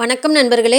வணக்கம் நண்பர்களே.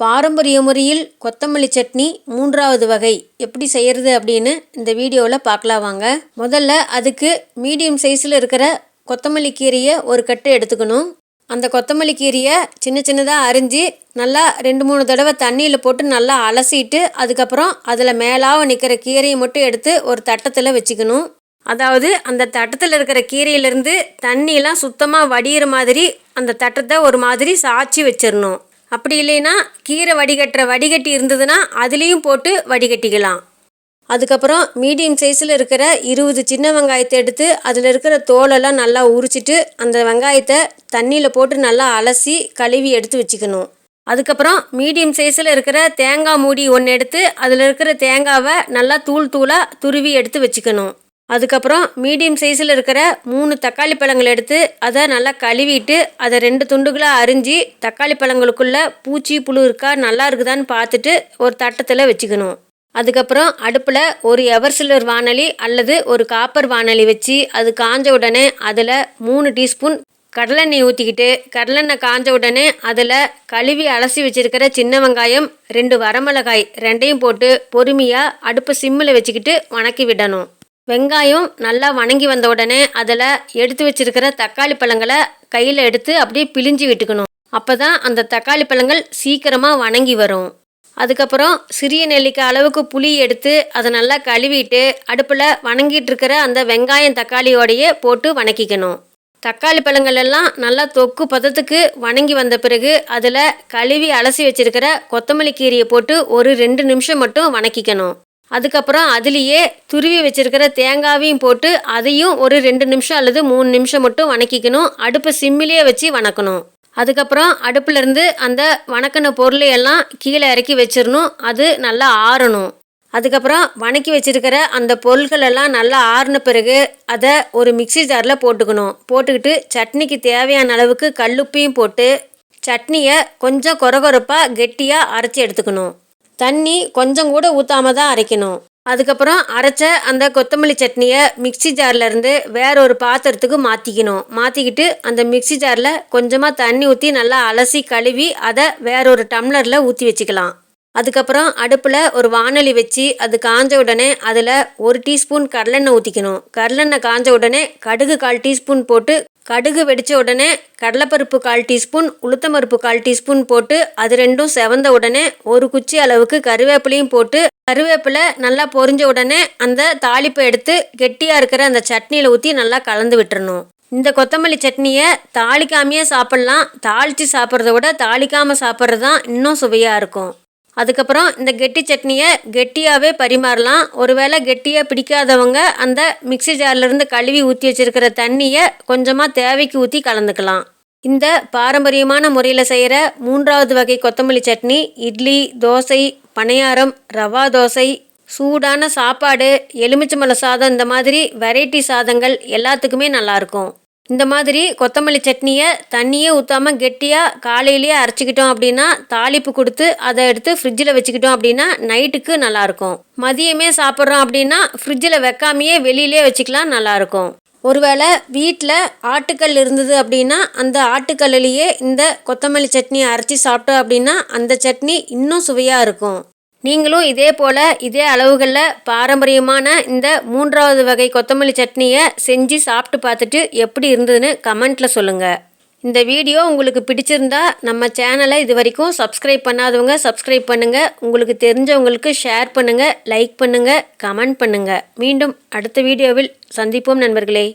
பாரம்பரிய முறையில் கொத்தமல்லி சட்னி மூன்றாவது வகை. எப்படி செய்கிறது அப்படின்னு இந்த வீடியோவில் பார்க்கலாம் வாங்க. முதல்ல அதுக்கு மீடியம் சைஸில் இருக்கிற கொத்தமல்லி கீரையை ஒரு கட்டு எடுத்துக்கணும். அந்த கொத்தமல்லி கீரையை சின்ன சின்னதாக அரிஞ்சு நல்லா ரெண்டு மூணு தடவை தண்ணியில் போட்டு நல்லா அலசிட்டு அதுக்கப்புறம் அதில் மேலாக நிற்கிற கீரையை மட்டும் எடுத்து ஒரு தட்டத்தில் வச்சுக்கணும். அதாவது அந்த தட்டத்தில் இருக்கிற கீரையிலேருந்து தண்ணியெலாம் சுத்தமாக வடிகிற மாதிரி அந்த தட்டத்தை ஒரு மாதிரி சாய்ச்சி வச்சிடணும் அப்படி இல்லைன்னா கீரை வடிகட்டுற வடிகட்டி இருந்ததுன்னா அதுலேயும் போட்டு வடிகட்டிக்கலாம். அதுக்கப்புறம் மீடியம் சைஸில் இருக்கிற இருபது சின்ன வெங்காயத்தை எடுத்து அதில் இருக்கிற தோலெல்லாம் நல்லா உரிச்சிட்டு அந்த வெங்காயத்தை தண்ணியில் போட்டு நல்லா அலசி கழுவி எடுத்து வச்சுக்கணும். அதுக்கப்புறம் மீடியம் சைஸில் இருக்கிற தேங்காய் மூடி ஒன்று எடுத்து அதில் இருக்கிற தேங்காவை நல்லா தூள் தூளாக துருவி எடுத்து வச்சுக்கணும். அதுக்கப்புறம் மீடியம் சைஸில் இருக்கிற மூணு தக்காளி பழங்கள் எடுத்து அதை நல்லா கழுவிட்டு அதை ரெண்டு துண்டுகளாக அரிஞ்சு தக்காளி பழங்களுக்குள்ளே பூச்சி புழு இருக்கா நல்லா இருக்குதான்னு பார்த்துட்டு ஒரு தட்டத்தில் வச்சுக்கணும். அதுக்கப்புறம் அடுப்பில் ஒரு எவர் சில்வர் வானொலி அல்லது ஒரு காப்பர் வானொலி வச்சு அது காஞ்ச உடனே அதில் மூணு டீஸ்பூன் கடலெண்ணெய் ஊற்றிக்கிட்டு கடலெண்ணெய் காஞ்ச உடனே அதில் கழுவி அலசி வச்சுருக்கிற சின்ன வெங்காயம் ரெண்டு வரமிளகாய் ரெண்டையும் போட்டு பொறுமையாக அடுப்பை சிம்மில் வச்சுக்கிட்டு வணக்கி விடணும். வெங்காயம் நல்லா வணங்கி வந்த உடனே அதில் எடுத்து வச்சிருக்கிற தக்காளி பழங்களை கையில் எடுத்து அப்படியே பிழிஞ்சு விட்டுக்கணும். அப்போ தான் அந்த தக்காளி பழங்கள் சீக்கிரமாக வணங்கி வரும். அதுக்கப்புறம் சிறிய நெல்லிக்காய் அளவுக்கு புளி எடுத்து அதை நல்லா கழுவிட்டு அடுப்பில் வணங்கிட்டு இருக்கிற அந்த வெங்காயம் தக்காளியோடையே போட்டு வணக்கிக்கணும். தக்காளி பழங்கள் எல்லாம் நல்லா தொக்கு பதத்துக்கு வணங்கி வந்த பிறகு அதில் கழுவி அலசி வச்சிருக்கிற கொத்தமல்லி கீரையை போட்டு ஒரு ரெண்டு நிமிஷம் மட்டும் வணக்கிக்கணும். அதுக்கப்புறம் அதுலேயே துருவி வச்சிருக்கிற தேங்காவையும் போட்டு அதையும் ஒரு ரெண்டு நிமிஷம் அல்லது மூணு நிமிஷம் மட்டும் வணக்கிக்கணும். அடுப்பை சிம்மிலேயே வச்சு வணக்கணும். அதுக்கப்புறம் அடுப்புலேருந்து அந்த வணக்கின பொருளையெல்லாம் கீழே இறக்கி வச்சிடணும். அது நல்லா ஆறணும். அதுக்கப்புறம் வணக்கி வச்சிருக்கிற அந்த பொருள்கள் எல்லாம் நல்லா ஆறின பிறகு அதை ஒரு மிக்சி ஜாரில் போட்டுக்கணும். போட்டுக்கிட்டு சட்னிக்கு தேவையான அளவுக்கு கல்லுப்பையும் போட்டு சட்னியை கொஞ்சம் கொரகொரப்பாக கெட்டியாக அரைச்சி எடுத்துக்கணும். தண்ணி கொஞ்சம் கூட ஊற்றாம தான் அரைக்கணும். அதுக்கப்புறம் அரைச்ச அந்த கொத்தமல்லி சட்னியை மிக்சி ஜார்லேருந்து வேற ஒரு பாத்திரத்துக்கு மாற்றிக்கணும் மாற்றிக்கிட்டு அந்த மிக்சி ஜாரில் கொஞ்சமாக தண்ணி ஊற்றி நல்லா அலசி கழுவி அதை வேற ஒரு டம்ளரில் ஊற்றி வச்சுக்கலாம். அதுக்கப்புறம் அடுப்பில் ஒரு வானொலி வச்சு அது காஞ்ச உடனே அதில் ஒரு டீஸ்பூன் கடலெண்ணெய் ஊற்றிக்கணும் கடலெண்ணெய் காஞ்ச உடனே கடுகு கால் டீஸ்பூன் போட்டு கடுகு வெடித்த உடனே கடலைப்பருப்பு கால் டீஸ்பூன் உளுத்தம்பருப்பு கால் டீஸ்பூன் போட்டு அது ரெண்டும் செவந்த உடனே ஒரு குச்சி அளவுக்கு கருவேப்பிலையும் போட்டு கருவேப்பிலை நல்லா பொரிஞ்ச உடனே அந்த தாளிப்பை எடுத்து கெட்டியாக இருக்கிற அந்த சட்னியில் ஊற்றி நல்லா கலந்து விட்டுறணும். இந்த கொத்தமல்லி சட்னியை தாளிக்காமையே சாப்பிட்லாம். தாளித்து சாப்பிட்றத விட தாளிக்காமல் சாப்பிட்றது தான் இன்னும் சுவையாக இருக்கும். அதுக்கப்புறம் இந்த கெட்டி சட்னியை கெட்டியாகவே பரிமாறலாம். ஒருவேளை கெட்டியாக பிடிக்காதவங்க அந்த மிக்சி ஜார்லேருந்து கழுவி ஊற்றி வச்சிருக்கிற தண்ணியை கொஞ்சமாக தேவைக்கு ஊற்றி கலந்துக்கலாம். இந்த பாரம்பரியமான முறையில் செய்கிற மூன்றாவது வகை கொத்தமல்லி சட்னி இட்லி தோசை பணியாரம் ரவா தோசை சூடான சாப்பாடு எலுமிச்சம்பழ சாதம் இந்த மாதிரி வெரைட்டி சாதங்கள் எல்லாத்துக்குமே நல்லாயிருக்கும் இந்த மாதிரி கொத்தமல்லி சட்னியை தண்ணியே ஊற்றாமல் கெட்டியாக காலையிலேயே அரைச்சிக்கிட்டோம் அப்படின்னா தாளிப்பு கொடுத்து அதை எடுத்து ஃப்ரிட்ஜில் வச்சுக்கிட்டோம் அப்படின்னா நைட்டுக்கு நல்லாயிருக்கும். மதியமே சாப்பிட்றோம் அப்படின்னா ஃப்ரிட்ஜில் வைக்காமையே வெளியிலே வச்சுக்கலாம் நல்லாயிருக்கும். ஒருவேளை வீட்டில் ஆட்டுக்கல் இருந்தது அப்படின்னா அந்த ஆட்டுக்கல்லையே இந்த கொத்தமல்லி சட்னியை அரைச்சி சாப்பிட்டோம் அப்படின்னா அந்த சட்னி இன்னும் சுவையாக இருக்கும். நீங்களும் இதே போல் இதே அளவுகளில் பாரம்பரியமான இந்த மூன்றாவது வகை கொத்தமல்லி சட்னியை செஞ்சு சாப்பிட்டு பார்த்துட்டு எப்படி இருந்ததுன்னு கமெண்ட்டில் சொல்லுங்கள் இந்த வீடியோ உங்களுக்கு பிடிச்சிருந்தா நம்ம சேனலை இது வரைக்கும் சப்ஸ்கிரைப் பண்ணாதவங்க சப்ஸ்கிரைப் பண்ணுங்கள் உங்களுக்கு தெரிஞ்சவங்களுக்கு ஷேர் பண்ணுங்கள் லைக் பண்ணுங்கள் கமெண்ட் பண்ணுங்கள் மீண்டும் அடுத்த வீடியோவில் சந்திப்போம் நண்பர்களே.